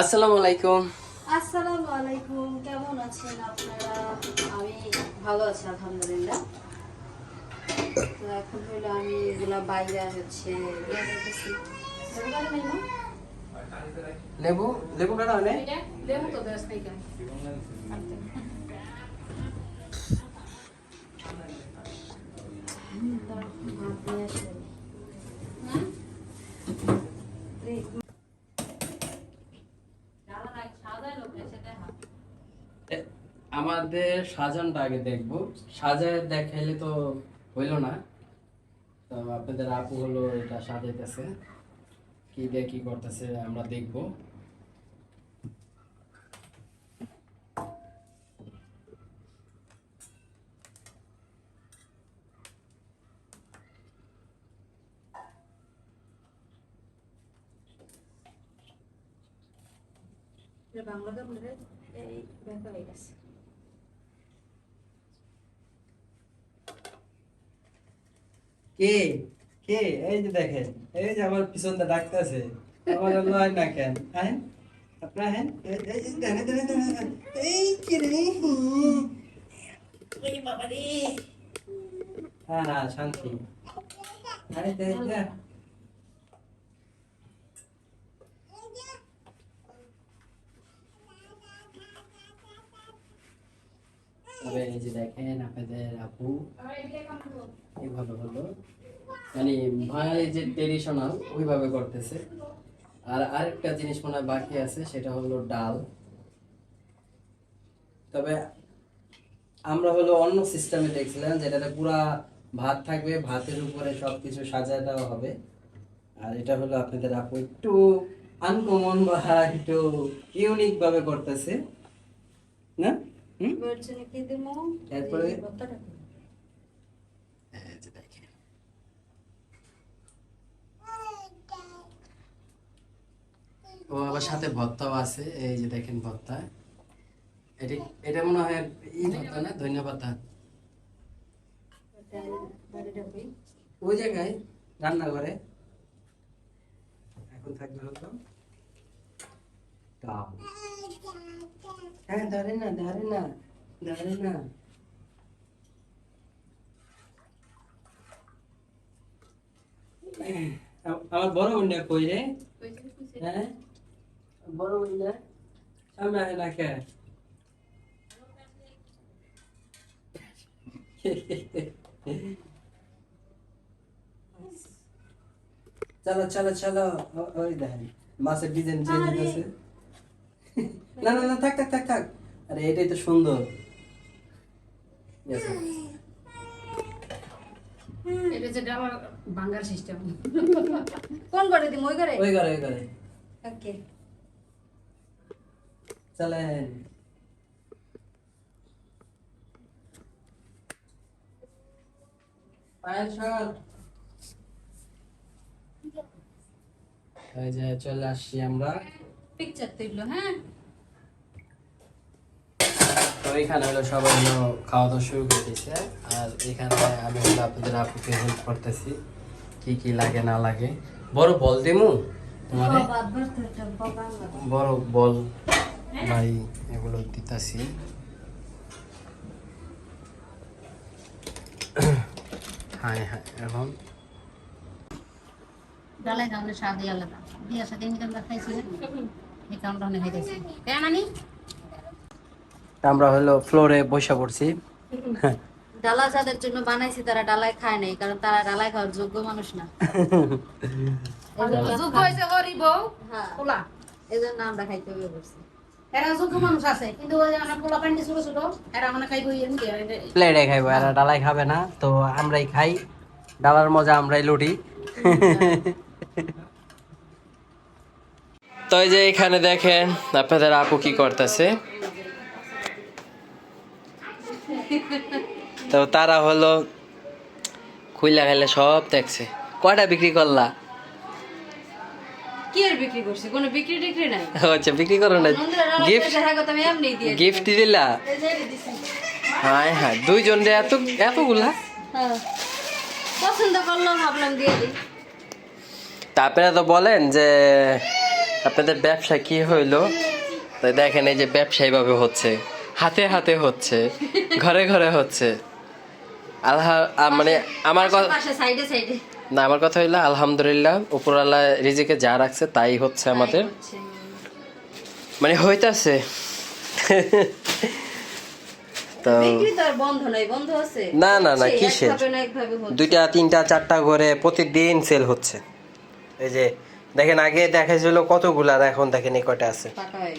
আসসালামু আলাইকুম। আসসালামু আলাইকুম কেমন আছেন আপনারা? আমি ভালো আছি আলহামদুলিল্লাহ। তো এখন হইল আমি এগুলা বাইরে হচ্ছে ইয়ে লেবু? লেবু? লেবু? কাটা লেবু তো দেশ নাই কেন? ভাত নিয়ে আসি আমি। হুম? এই, আমাদের সাজানটা আগে দেখব। সাজায় দেখাইলে তো হইল না। তো আপনাদের আপু হলো এটা সাজাইতেছে। কি দিয়ে কি করতেছে আমরা দেখব। এটা বাংলাটা বলে রে, এই হয়ে গেছে। কে? কে? এই যে দেখেন এই যে আমার পিছনটা ডাকতেছে। আমার লয় না কেন? হ্যাঁ? আপনার হ্যাঁ? এই- কি রে? ওই বাবা রে হ্যাঁ হ্যাঁ শান্তি। আরে দেখ। তবে এই যে দেখেন আপনাদের আপু এইভাবে হলো? মানে ভাই যে ট্রেডিশনাল ওইভাবে করতেছে। আর আরেকটা জিনিস মনে হয় বাকি আছে সেটা হলো ডাল। তবে আমরা হলো অন্য সিস্টেমে দেখছিলাম যেটাতে পুরা ভাত থাকবে ভাতের উপরে সবকিছু সাজায় দেওয়া হবে। আর এটা হলো আপনাদের আপু একটু আনকমন বা একটু ইউনিক ভাবে করতেছে। না? ও আবার সাথে ভর্তাও আছে এই যে দেখেন ভর্তা এটা এটা মনে হয় ই না ধনিয়া পাতা এটা বাড়িটা কই? ওই জায়গায় রান্না করে এখন থাকবে হতো ডাল হ্যাঁ ধরে না ধরে না ধরে না। আমার বড় বোনটা কই রে? হ্যাঁ? বড় বোনটা? সামনে আয় না কে? চলো চলো চলো। ওই দেখেন মাছের ডিজাইন চেঞ্জ হয়েছে না না না থাক থাক থাক থাক। আরে এটাই তো সুন্দর। এটা যেটা আমার বাঙ্গার সিস্টেম কোন দিম? ওই ঘরে? ওই ওই ওকে চলেন। পায়েল সর যে চলে আসছি আমরা। পিকচার তুললো হ্যাঁ? তো এখানে হলো সবাই খাওয়া দাওয়া শুরু করে দিয়েছে। আর এখানে আমি হলো আপনাদের আপুকে হেল্প করতেছি কি কি লাগে না লাগে। বড় বল দিমু? তোমারে? বড় বল ভাই এগুলো দিতাছি। হ্যাঁ হ্যাঁ এখন। ডালাই খাওয়ানোর স্বাদই আলাদা। বিয়ার সাথে ইনকাম খাইছি নানি? আমরা হলো ফ্লোরে বসে পড়ছি। ডালা যাদের জন্য বানাইছি তারা ডালায় খায় নাই কারণ তারা ডালায় খাওয়ার যোগ্য মানুষ না। যোগ্য হয়েছে গরিব হ্যাঁ। এই জন্য আমরা খাইতে হবে বলছি। এরা যোগ্য মানুষ আছে কিন্তু ওই পোলা প্যান্টি ছোট ছোট এরা মানে খাইব প্লেটে খাইবো এরা ডালাই খাবে না তো আমরাই খাই। ডালার মজা আমরাই লুটি। তো এই যে এখানে দেখেন আপনাদের আপু কি করতেছে? তো তারা হলো খুইলা খাইলে সব দেখছে। কয়টা বিক্রি করলা? কি আর বিক্রি করছি? কোনো বিক্রি টিক্রি নাই? আচ্ছা বিক্রি করো না। গিফট গিফট দিলা। হ্যাঁ হ্যাঁ দুইজন রে এত এতগুলা? হ্যাঁ। পছন্দ করল ভাবলাম দিয়ে দিই। তা তা আপনারা তো বলেন যে আপনাদের ব্যবসা কি হইল? তো দেখেন এই যে ব্যবসা এইভাবে হচ্ছে। হাতে হাতে হচ্ছে ঘরে ঘরে হচ্ছে। আল্লাহ মানে আমার কথা সাইডে সাইডে। না আমার কথা হইল আলহামদুলিল্লাহ উপরাল্লাহ রিজিকে যা রাখছে তাই হচ্ছে আমাদের। মানে হইতাছে। তো না, না, না, কিসের? দুইটা তিনটা চারটা করে প্রতিদিন সেল হচ্ছে। এই যে দেখেন আগে দেখাইছিল কতগুলা আর এখন দেখেন এই কয়টা আছে। হয়ে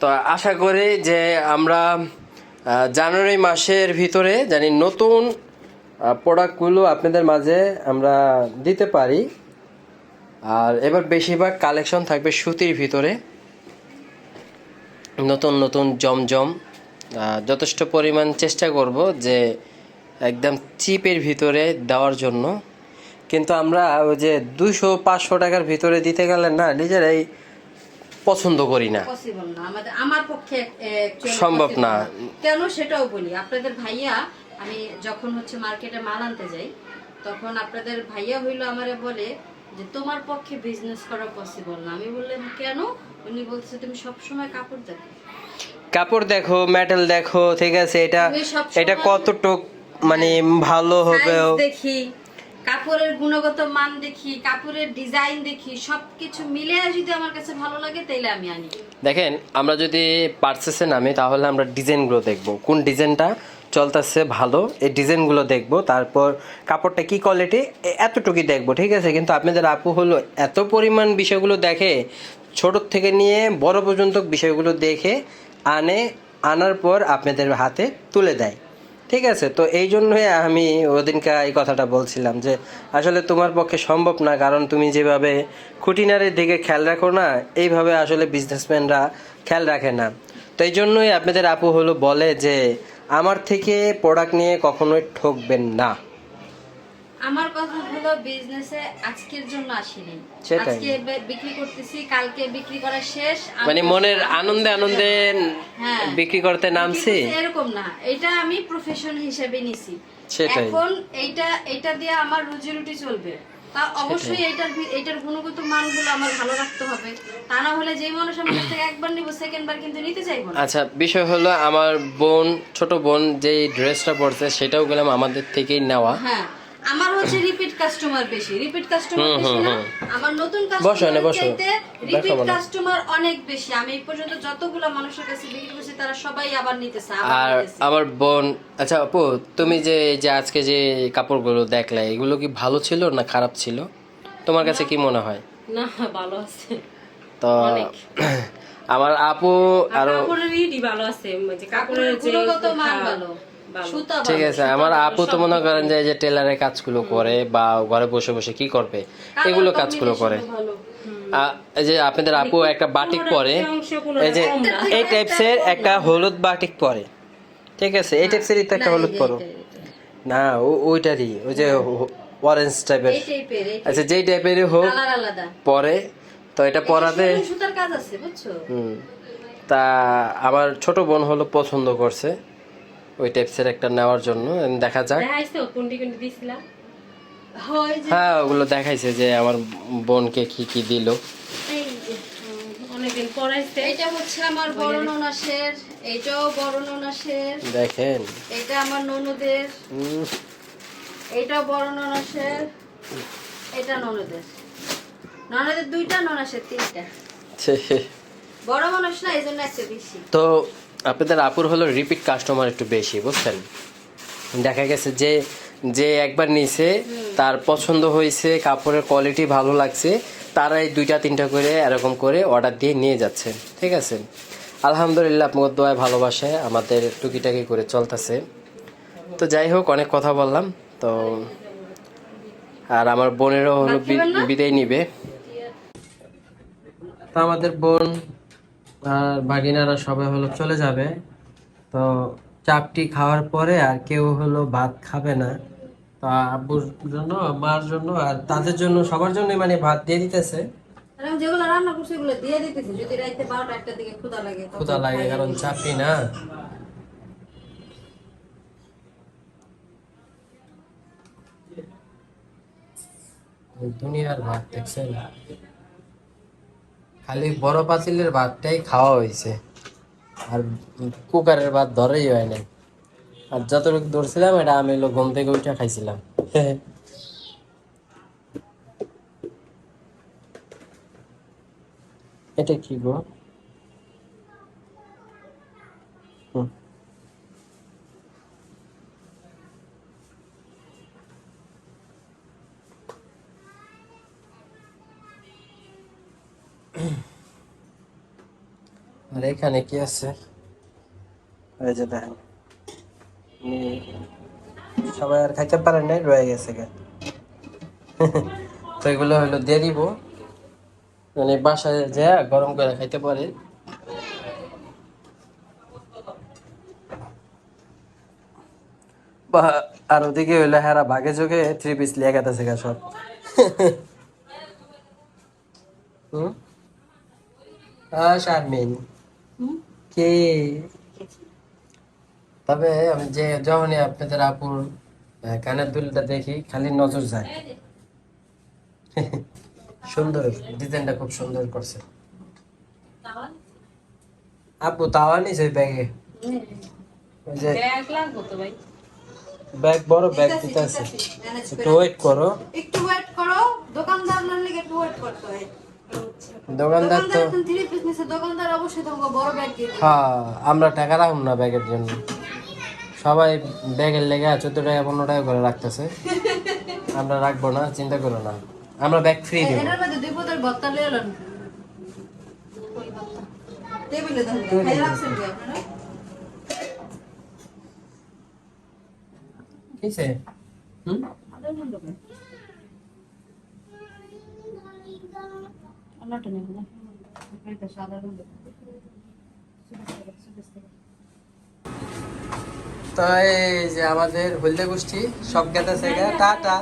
তো আশা করি যে আমরা জানুয়ারি মাসের ভিতরে জানি নতুন প্রোডাক্টগুলো আপনাদের মাঝে আমরা দিতে পারি। আর এবার বেশিরভাগ কালেকশন থাকবে সুতির ভিতরে। নতুন নতুন জমজম। যথেষ্ট পরিমাণ চেষ্টা করব যে একদম চিপের ভিতরে দেওয়ার জন্য। কিন্তু আমরা ওই যে দুশো পাঁচশো টাকার ভিতরে দিতে গেলে না নিজেরাই পছন্দ করি না। আমার পক্ষে সম্ভব না। কেন সেটাও বলি। আপনাদের ভাইয়া আমি যখন হচ্ছে মার্কেটে মাল আনতে যাই তখন আপনাদের ভাইয়া হইল আমারে বলে যে তোমার পক্ষে বিজনেস করা পসিবল না। আমি বললাম কেন? উনি বলছে তুমি সবসময় কাপড় দেখো। কাপড় দেখো মেটাল দেখো ঠিক আছে? এটা এটা কতটুক মানে ভালো হবে দেখি। কাপড়ের গুণগত মান দেখি, কাপড়ের ডিজাইন দেখি, সবকিছু মিলে যদি আমার কাছে ভালো লাগে, তাইলে আমি আনি। দেখেন, আমরা যদি পার্সেসে নামি, তাহলে আমরা ডিজাইনগুলো দেখব। কোন ডিজাইনটা চলতেছে ভালো, এই ডিজাইনগুলো দেখব। তারপর কাপড়টা কি কোয়ালিটি এতটুকুই দেখব, ঠিক আছে? কিন্তু আপনাদের আপু হলো এত পরিমাণ বিষয়গুলো দেখে, ছোট থেকে নিয়ে বড় পর্যন্ত বিষয়গুলো দেখে, আনে, আনার পর আপনাদের হাতে তুলে দেয়। ঠিক আছে, তো এই জন্যই আমি ওদিনকে এই কথাটা বলছিলাম যে, আসলে তোমার পক্ষে সম্ভব না, কারণ তুমি যেভাবে খুঁটিনারের দিকে খেয়াল রাখো না, এইভাবে আসলে বিজনেসম্যানরা খেয়াল রাখে না। তো এই জন্যই আপনাদের আপু হলো বলে যে, আমার থেকে প্রোডাক্ট নিয়ে কখনোই ঠকবেন না। আমার কথা হলো বিজনেসে আজকের জন্য আসিনি। আজকে বিক্রি করতেছি কালকে বিক্রি করা শেষ মানে মনের আনন্দে আনন্দে হ্যাঁ। বিক্রি করতে নামছি? এরকম না এটা আমি প্রফেশন হিসেবে নিছি। এখন এইটা এইটা দিয়ে আমার রুজি রুটি চলবে। তা অবশ্যই এইটার ভি- এইটার গুণগত মানগুলো আমার ভালো রাখতে হবে। তা না হলে যেই মানুষ আমার কাছ থেকে একবার নিব সেকেন্ড বার কিন্তু নিতে চাইব না। আচ্ছা বিষয় হলো আমার বোন ছোট বোন যে ড্রেসটা পরছে সেটাও গেলাম আমাদের থেকেই নেওয়া। হ্যাঁ। আমার হচ্ছে রিপিট কাস্টমার বেশি। রিপিট কাস্টমার বেশি না আমার নতুন বসো এনে, কাস্টমার বসো। চাইতে রিপিট কাস্টমার অনেক বেশি। আমি এই পর্যন্ত যতগুলো মানুষের কাছে বিক্রি করছি তারা সবাই আবার নিতেছে আর আমার বোন আচ্ছা আপু তুমি যে যে আজকে যে কাপড়গুলো দেখলে এগুলো কি ভালো ছিল না খারাপ ছিল? তোমার কাছে কি মনে হয়? না ভালো আছে। তো আমার আপু আরও কাপড়ের ইটি ভালো আছে যে কাপড়ের গুণগত মান হ্যাঁ, ভালো। ঠিক আছে আমার আপু তো মনে করেন যে এই যে টেলারের কাজগুলো করে বা ঘরে বসে বসে কি করবে এগুলো কাজগুলো করে। এই যে আপনাদের আপু একটা বাটিক পরে এই যে এই টাইপসের একটা হলুদ বাটিক পরে। ঠিক আছে এই টাইপসেরই তো একটা হলুদ পরো। না ওইটারই ওই যে অরেঞ্জ টাইপের এই টাইপের আচ্ছা যেই টাইপেরই হোক পরে তো এটা পরাতে তা আমার ছোট বোন হলো পছন্দ করছে। ওই টাইপসের একটা নেওয়ার জন্য দেখা যাক। হয় যে হ্যাঁ ওগুলো দেখাইছে যে আমার বোনকে কি কি দিল। এই অনেকদিন পরাইছে এইটা হচ্ছে আমার বড় ননাসের এইটাও বড় ননাসের দেখেন। এটা আমার ননদের। উম, এইটাও বড় ননাসের এটা ননদের। ননদের দুইটা ননাসের তিনটা। বড় মানুষ না এই জন্য বেশি। তো আপনাদের আপুর হলো রিপিট কাস্টমার একটু বেশি বুঝছেন? দেখা গেছে যে যে একবার নিছে তার পছন্দ হয়েছে কাপড়ের কোয়ালিটি ভালো লাগছে তারাই দুইটা তিনটা করে এরকম করে অর্ডার দিয়ে নিয়ে যাচ্ছে ঠিক আছে? আলহামদুলিল্লাহ আপনার দোয়ায় ভালোবাসায় আমাদের টুকিটাকি করে চলতেছে। তো যাই হোক অনেক কথা বললাম তো আর আমার বোনেরও হলো বিদায় নিবে। তো আমাদের বোন আর ভাগিনারা সবাই হলো চলে যাবে। তো চাপটি খাওয়ার পরে আর কেউ হলো ভাত খাবে না। তো আব্বুর জন্য মার জন্য আর তাদের জন্য সবার জন্য মানে ভাত দিয়ে দিতেছে। যেগুলো রান্না করছি এগুলো দিয়ে দিতেছি। যদি রাইতে বারোটা একটা দিকে ক্ষুধা লাগে ক্ষুধা লাগে কারণ চাপটি না। দুনিয়ার ভাত দেখছেন? খালি বড় পাতিলের ভাতটাই খাওয়া হয়েছে। আর কুকারের ভাত ধরেই হয় নাই। আর যতটুকু ধরছিলাম, এটা আমি লোক ঘুম থেকে উঠে খাইছিলাম। এটা কি গো? আর এখানে কি আছে? এই যে দেখেন। সবাই আর খাইতে পারে নাই, রয়ে গেছে গা। তো এগুলো হলো দিয়ে দিব। মানে বাসায় যা গরম করে খাইতে পারে। আর ওদিকে হইল হেরা ভাগে চোখে থ্রি পিস লিয়ে গেতেছে গা সব। হুম? হ্যাঁ শারমিন কে? তবে আমি যে যখনই আপনাদের আপুর কানের দুলটা দেখি খালি নজর যায়। সুন্দর ডিজাইনটা খুব সুন্দর করছে। আপু তাওয়া নিছে ব্যাগে? ব্যাগ লাগবো তো ভাই। ব্যাগ বড় ব্যাগ দিতে আছে। একটু ওয়েট করো। একটু ওয়েট করো দোকানদার না লেগে একটু ওয়েট করতে হয়। দোকানদার তো দোকানদার থ্রি পিস নিছে দোকানদার অবশ্যই তোমাকে বড় ব্যাগ হ্যাঁ আমরা টাকা রাখুন না ব্যাগের জন্য। সবাই ব্যাগের লেগে চোদ্দ টাকা পনেরো টাকা করে রাখতেছে। আমরা রাখব না চিন্তা করো না। আমরা ব্যাগ ফ্রি দেবো। এটার মধ্যে অন্যটা নেব না। এটা সাধারণ তো এই যে আমাদের হলদে গোষ্ঠী সব গেতেছে গা টাটা।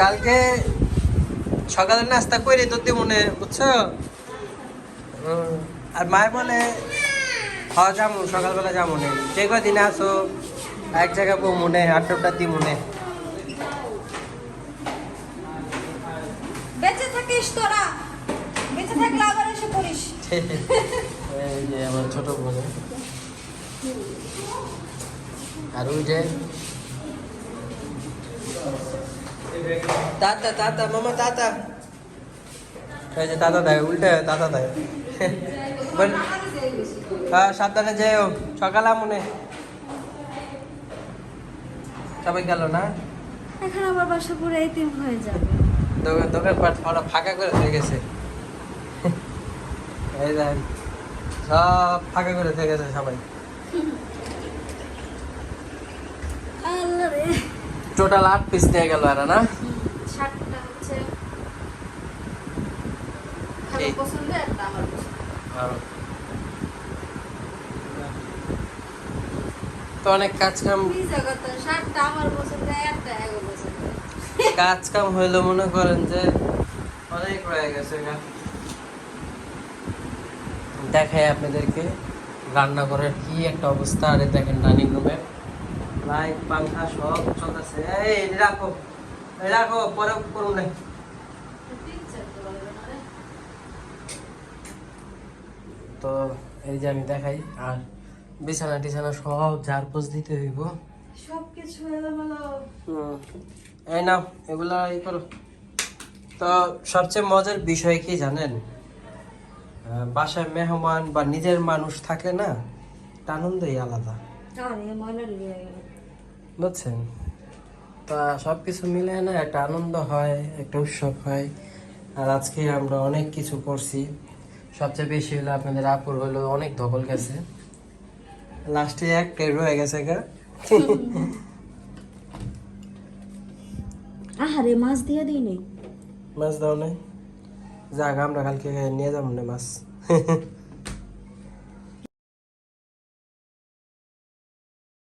কালকে সকালে নাস্তা করে তো মনে বুঝছ? আর মায় বলে হ্যাঁ যাব সকালবেলা যাব নে। যে কদিন আসো এক জায়গায় বউ মনে আটটা দি মনে। এই যে আমার ছোট বোন। আর ওই যে দাদা দাদা মামা দাদা এই যে দাদা দেয় উল্টে দাদা দেয়। বল। হ্যাঁ সাবধানে যেও। সকালে মনে সবাই গেল না? এখন আমার বাসা পুরো এতিম হয়ে যাবে। দোকান দোকান পাট ফাঁকা করে হয়ে গেছে। এই সব ফাঁকা করে থেকে গেছে সবাই। টোটাল আট পিস নিয়ে গেল এরা না? আর- তো অনেক কাজ কাম কাজ কাম হইল মনে করেন যে অনেক রয়ে গেছে গা দেখাই আপনাদেরকে। রান্নাঘরের কি একটা অবস্থা আরে দেখেন ডাইনিং রুমে। লাইট পাংখা সব চলতেছে। এই রাখো। এই রাখো পরে করুন না তো এই যে আমি দেখাই আর বিছানা টিছানা সব ঝাড় পোছ দিতে হইব। সবকিছু এলোমেলো। হুম। এই নাও এগুলা ই করো। তো সবচেয়ে মজার বিষয় কি জানেন? বাসায় মেহমান বা নিজের মানুষ থাকে না আনন্দই আলাদা। গেল বুঝছেন? তা সব কিছু মিলে না একটা আনন্দ হয় একটা উৎসব হয়। আর আজকে আমরা অনেক কিছু করছি। সবচেয়ে বেশি হলো আপনাদের আপুর হলো অনেক ধকল গেছে। লাস্টে একটাই রয়ে গেছে গা। আহারে মাছ দিয়ে দিই নেই মাছ দাও নাই? যাক আমরা কালকে নিয়ে যাব মাছ।